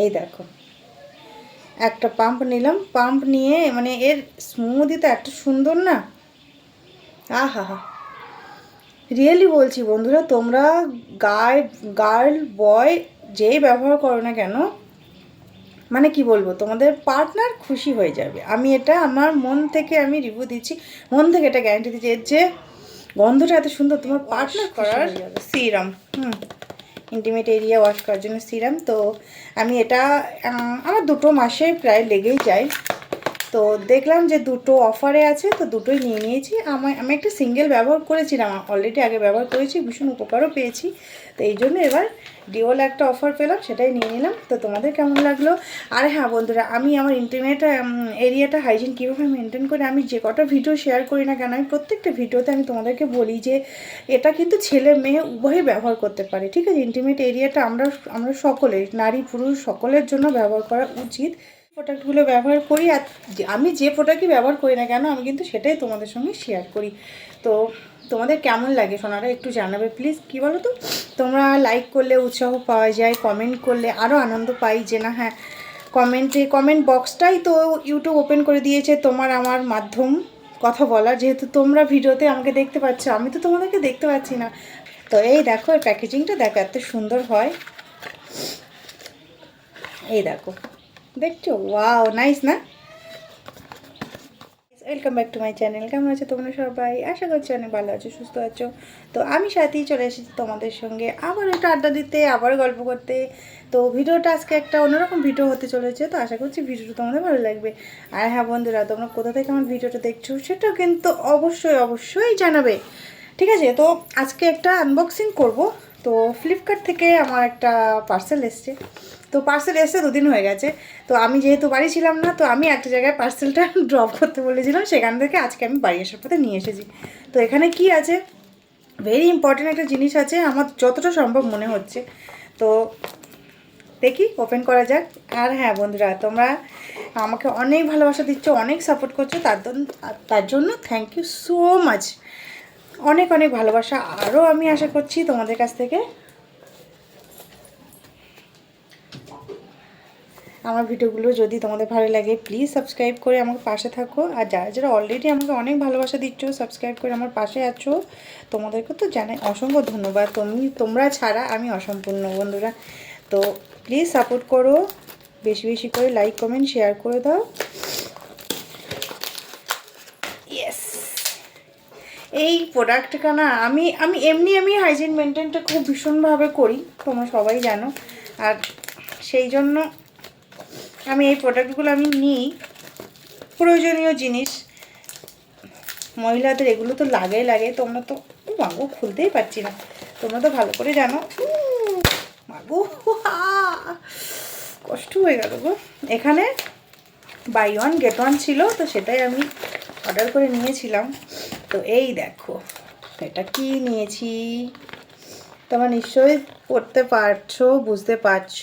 এই দেখো। একটা পাম্প নিলাম। পাম্প নিয়ে মানে এর স্মুদিটা এত সুন্দর না। আহা হা রিয়েলি বলছি বন্ধুরা তোমরা গায় গার্ল বয় যেই ব্যবহার করো না কেন মানে কি বলব তোমাদের পার্টনার খুশি হয়ে যাবে। আমি এটা আমার মন থেকে আমি রিভিউ দিচ্ছি। মন থেকে এটা গ্যারান্টি দিচ্ছি। এর যে গন্ধটা এত সুন্দর তোমার পার্টনার করার সিরাম হুম। ইন্টিমেট এরিয়া ওয়াশ করার জন্য সিরাম তো আমি এটা আমার দুটো মাসে প্রায় লেগেই যায়। তো দেখলাম যে দুটো অফারে আছে, তো দুটোই নিয়ে নিয়েছি। আমার আমি একটা সিঙ্গেল ব্যবহার করেছিলাম অলরেডি আগে ব্যবহার করেছি, ভীষণ উপকারও পেয়েছি। তো এই জন্য এবার ডিওল একটা অফার পেলাম, সেটাই নিয়ে নিলাম। তো তোমাদের কেমন লাগল? আর হ্যাঁ বন্ধুরা, আমি আমার ইন্টারনেট এরিয়াটা হাইজিন কীভাবে মেনটেন করে, আমি যে কটা ভিডিও শেয়ার করি না কেন, আমি প্রত্যেকটা ভিডিওতে আমি তোমাদেরকে বলি যে, এটা কিন্তু ছেলে মেয়ে উভয়ই ব্যবহার করতে পারে, ঠিক আছে? ইন্টিমেট এরিয়াটা আমরা আমরা সকলে, নারী পুরুষ সকলের জন্য ব্যবহার করা উচিত। প্রোডাক্টগুলো ব্যবহার করি আর আমি যে প্রোডাক্টই ব্যবহার করি না কেন, আমি কিন্তু সেটাই তোমাদের সঙ্গে শেয়ার করি। তো তোমাদের কেমন লাগে সোনারা, একটু জানাবে প্লিজ কী বলো তো তোমরা লাইক করলে উৎসাহ পাওয়া যায় কমেন্ট করলে আরও আনন্দ পাই যে না হ্যাঁ কমেন্টে কমেন্ট বক্সটাই তো ইউটিউব ওপেন করে দিয়েছে তোমার আমার মাধ্যম কথা বলার। যেহেতু তোমরা ভিডিওতে আমাকে দেখতে পাচ্ছ, আমি তো তোমাদেরকে দেখতে পাচ্ছি না। তো এই দেখো প্যাকেজিংটা দেখো, এত সুন্দর হয়। এই দেখো। দেখছ? ওয়াও নাইস না? Welcome back to my channel কেমন আছো তোমরা সবাই? আশা করছি অনেক ভালো আছো, সুস্থ আছো। তো আমি সাথেই চলে এসেছি তোমাদের সঙ্গে আবার একটু আড্ডা দিতে, আবার গল্প করতে। তো ভিডিওটা আজকে একটা অন্যরকম ভিডিও হতে চলেছে, তো আশা করছি ভিডিওটা তোমাদের ভালো লাগবে। আর হ্যাঁ বন্ধুরা, তোমরা কোথা থেকে আমার ভিডিওটা দেখছ সেটাও কিন্তু অবশ্যই অবশ্যই জানাবে। ঠিক আছে? তো আজকে একটা আনবক্সিং করব। তো ফ্লিপকার্ট থেকে আমার একটা পার্সেল এসছে। তো পার্সেল এসে দুদিন হয়ে গেছে। তো আমি যেহেতু বাড়ি ছিলাম না, তো আমি একটা জায়গায় পার্সেলটা ড্রপ করতে বলেছিলাম। সেখান থেকে আজকে আমি বাড়ি আসার পথে নিয়ে এসেছি। তো এখানে কি আছে? ভেরি ইম্পর্টেন্ট একটা জিনিস আছে, আমার যতটা সম্ভব মনে হচ্ছে। তো দেখি ওপেন করা যাক। আর হ্যাঁ বন্ধুরা, তোমরা আমাকে অনেক ভালোবাসা দিচ্ছ, অনেক সাপোর্ট করছ, তার জন্য- তার জন্য থ্যাংক ইউ সো মাচ অনেক অনেক ভালোবাসা। আরও আমি আশা করছি তোমাদের কাছ থেকে। আমার ভিডিওগুলো যদি তোমাদের ভালো লাগে প্লিজ সাবস্ক্রাইব করে আমাকে পাশে থাকো। আর যারা যারা অলরেডি আমাকে অনেক ভালোবাসা দিচ্ছ সাবস্ক্রাইব করে আমার পাশে আছো তোমাদেরকে তো জানাই অসংখ্য ধন্যবাদ। তুমি, তোমরা ছাড়া আমি অসম্পূর্ণ, বন্ধুরা। তো প্লিজ সাপোর্ট করো। বেশি বেশি করে লাইক কমেন্ট শেয়ার করে দাও। এই প্রোডাক্টটা না আমি আমি এমনি আমি হাইজিন মেনটেনটা খুব ভীষণভাবে করি, তোমরা সবাই জানো। আর সেই জন্য আমি এই প্রোডাক্টগুলো আমি নিই। প্রয়োজনীয় জিনিস। মহিলাদের এগুলো তো লাগেই লাগে। তোমরা তো মাগো, খুলতেই পারছি না। তোমরা তো ভালো করে জানো। মাগো কষ্ট হয়ে গেল গো। এখানে বাই ওয়ান গেট ওয়ান ছিল, তো সেটাই আমি অর্ডার করে নিয়েছিলাম। তো এই দেখো এটা কি নিয়েছি? তোমার নিশ্চয়ই পড়তে পারছ, বুঝতে পারছ।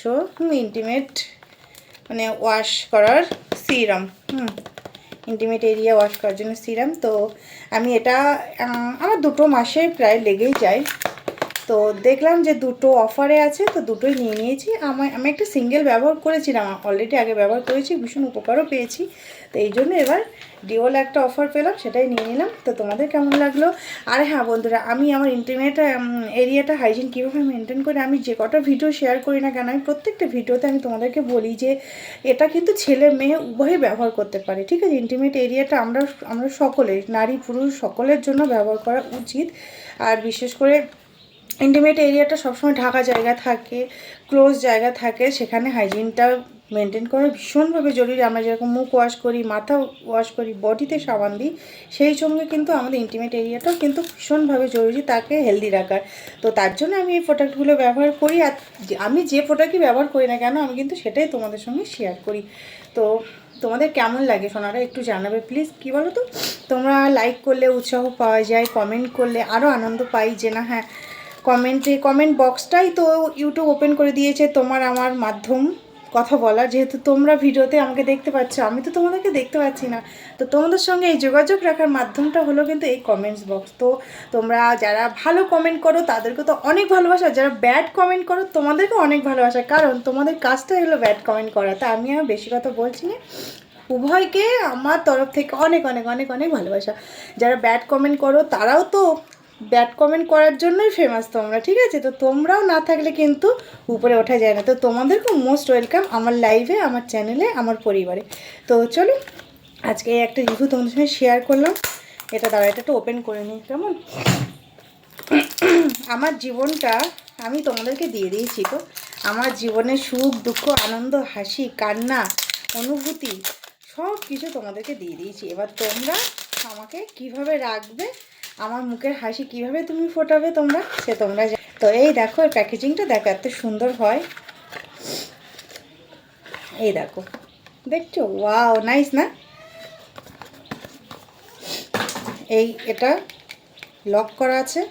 ইন্টিমেট মানে ওয়াশ করার সিরাম হুম ইন্টিমেট এরিয়া ওয়াশ করার জন্য সিরাম তো আমি এটা আমার দুটো মাসে প্রায় লেগেই যায়। তো দেখলাম যে দুটো অফারে আছে, তো দুটোই নিয়ে নিয়েছি। আমার, আমি একটা সিঙ্গেল ব্যবহার করেছিলাম অলরেডি আগে ব্যবহার করেছি, ভীষণ উপকারও পেয়েছি। তো এই জন্য এবার ডিওল একটা অফার পেলাম, সেটাই নিয়ে নিলাম। তো তোমাদের কেমন লাগল? আর হ্যাঁ বন্ধুরা, আমি আমার ইন্টারনেট এরিয়াটা হাইজিন কীভাবে মেনটেন করে, আমি যে কটা ভিডিও শেয়ার করি না কেন, আমি প্রত্যেকটা ভিডিওতে আমি তোমাদেরকে বলি যে, এটা কিন্তু ছেলে মেয়ে উভয়ই ব্যবহার করতে পারে, ঠিক আছে? ইন্টিমেট এরিয়াটা আমরা আমরা সকলে, নারী পুরুষ সকলের জন্য ব্যবহার করা উচিত। আর বিশেষ করে ইন্টিমেট এরিয়াটা সবসময় ঢাকা জায়গা থাকে ক্লোজ জায়গা থাকে, সেখানে হাইজিনটা মেনটেন করা ভীষণভাবে জরুরি। আমরা যেরকম মুখ ওয়াশ করি, মাথা ওয়াশ করি বডিতে সাবান দিই, সেই সঙ্গে কিন্তু আমাদের ইন্টিমেট এরিয়াটাও কিন্তু ভীষণভাবে জরুরি তাকে হেলদি রাখার। তো তার জন্য আমি এই প্রোডাক্টগুলো ব্যবহার করি আর আমি যে প্রোডাক্টই ব্যবহার করি না কেন, আমি কিন্তু সেটাই তোমাদের সঙ্গে শেয়ার করি। তো তোমাদের কেমন লাগে সোনারা, একটু জানাবে প্লিজ কী বলো তো? তোমরা লাইক করলে, উৎসাহ পাওয়া যায় কমেন্ট করলে আরও আনন্দ পাই যে না হ্যাঁ কমেন্টে কমেন্ট বক্সটাই তো ইউটিউব ওপেন করে দিয়েছে তোমার আমার মাধ্যম কথা বলার। যেহেতু তোমরা ভিডিওতে আমাকে দেখতে পাচ্ছ, আমি তো তোমাদেরকে দেখতে পাচ্ছি না। তো তোমাদের সঙ্গে এই যোগাযোগ রাখার মাধ্যমটা হলো কিন্তু এই কমেন্টস বক্স তো তোমরা যারা ভালো কমেন্ট করো, তাদেরকে তো অনেক ভালোবাসা। যারা ব্যাড কমেন্ট করো, তোমাদেরকে অনেক ভালোবাসা। কারণ তোমাদের কাজটাই হলো ব্যাড কমেন্ট করা। তা আমি আর বেশি কথা বলছি না। উভয়কে আমার তরফ থেকে অনেক অনেক অনেক অনেক ভালোবাসা। যারা ব্যাড কমেন্ট করো, তারাও তো ব্যাড কমেন্ট করার জন্যই ফেমাস তোমরা, ঠিক আছে? তো তোমরাও না থাকলে কিন্তু উপরে ওঠা যায় না। তো তোমাদেরকে মোস্ট ওয়েলকাম আমার লাইভে আমার চ্যানেলে আমার পরিবারে। তো চলো, আজকে একটা রিভিউ তোমাদের সঙ্গে শেয়ার করলাম। এটা দাঁড়া এটা একটু ওপেন করে নিই, কেমন? আমার জীবনটা আমি তোমাদেরকে দিয়ে দিয়েছি তো। আমার জীবনের সুখ, দুঃখ, আনন্দ, হাসি, কান্না, অনুভূতি সব কিছু তোমাদেরকে দিয়ে দিয়েছি। এবার তোমরা আমাকে কীভাবে রাখবে আমার মুখের হাসি কীভাবে তুমি ফোটাবে তোমরা, সে তোমরা তো এই দেখো প্যাকেজিংটা দেখো, এত সুন্দর হয়। এই দেখো, দেখছ? ওয়াও নাইস না? এই এটা লক করা আছে।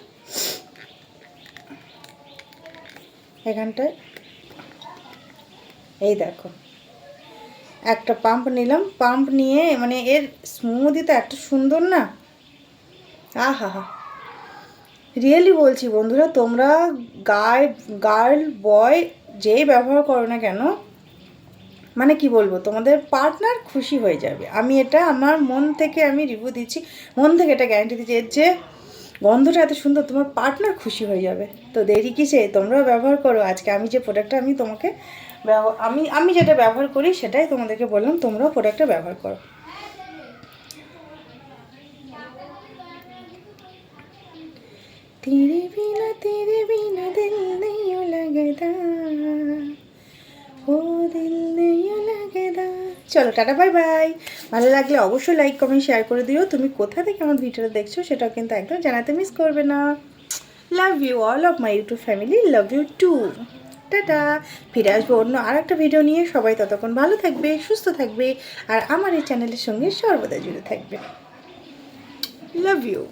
এখানটায়। এই দেখো, একটা পাম্প নিলাম। পাম্প নিয়ে মানে এর স্মুদিটা এত সুন্দর না? আহা হা রিয়েলি বলছি বন্ধুরা, তোমরা গায় গার্ল বয় যেই ব্যবহার করো না কেন মানে কি বলব, তোমাদের পার্টনার খুশি হয়ে যাবে। আমি এটা আমার মন থেকে আমি রিভিউ দিচ্ছি, মন থেকে এটা গ্যারান্টি দিচ্ছি, এর যে গন্ধটা এত সুন্দর, তোমার পার্টনার খুশি হয়ে যাবে। তো দেরি কিসে? তোমরাও ব্যবহার করো। আজকে আমি যে প্রোডাক্টটা আমি তোমাকে আমি আমি যেটা ব্যবহার করি, সেটাই তোমাদেরকে বললাম, তোমরাও প্রোডাক্টটা ব্যবহার করো। तेरे बिना तेरे बिना दिल नहीं लगता ও দিল নেই লাগেদা চলো টাটা বাই বাই ভালো লাগলে অবশ্যই লাইক কমেন্ট শেয়ার করে দিও তুমি কোথা থেকে আমার ভিডিওটা দেখছো সেটাও কিন্তু একদম জানাতে মিস করবে না love you all of my YouTube family love you too tata ফিরে আসবো অন্য আর একটা ভিডিও নিয়ে সবাই ততক্ষণ ভালো থাকবে সুস্থ থাকবে আর আমার এই চ্যানেলের সঙ্গে সর্বদা জুড়ে থাকবে লাভ ইউ